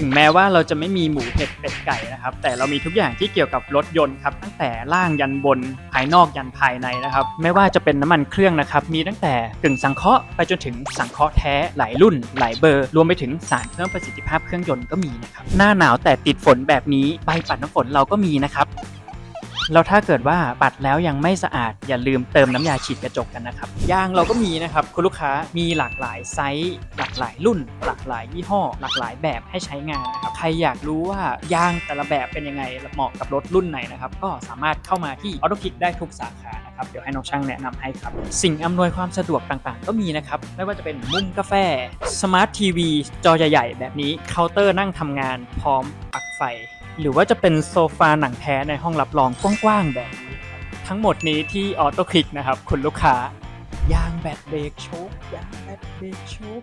ถึงแม้ว่าเราจะไม่มีหมูเห็ดเป็ดไก่นะครับ แต่เรามีทุกอย่างที่เกี่ยวกับรถยนต์ครับตั้งแต่ล่างยันบนภายนอกยันภายในนะครับ ไม่ว่าจะเป็นน้ำมันเครื่องนะครับ มีตั้งแต่กึ่งสังเคราะห์ไปจนถึงสังเคราะห์แท้หลายรุ่น หลายเบอร์ รวมไปถึงสารเพิ่มประสิทธิภาพเครื่องยนต์ก็มีนะครับหน้าหนาวแต่ติดฝนแบบนี้ใบปัดน้ำฝนเราก็มีนะครับ แล้วถ้าเกิดว่าปัดแล้วยังไม่สะอาดอย่าลืมเติมน้ำยาฉีดกระจกกันนะครับยางเราก็มีนะครับคุณลูกค้ามีหลากหลายไซส์หลากหลายรุ่น หลากหลายยี่ห้อ หลากหลายแบบให้ใช้งานนะครับใครอยากรู้ว่ายางแต่ละแบบเป็นยังไงเหมาะกับรถรุ่นไหนนะครับก็สามารถเข้ามาที่ออโตคิดได้ทุกสาขา นะครับเดี๋ยวให้น้องช่างแนะนำให้ครับ สิ่งอำนวยความสะดวกต่างๆ ก็มีนะครับ ไม่ว่าจะเป็นมุ้งกาแฟสมาร์ททีวีจอใหญ่ๆแบบนี้เคาน์เตอร์นั่งทำงาน พร้อมปลั๊กไฟ หรือว่าจะเป็นโซฟาหนังแท้ในห้องรับรองกว้างๆแบบนี้ทั้งหมดนี้ที่ออโต้คลิกนะครับ คุณลูกค้ายางแบตเบรกโชคยางแบตเบรกโชค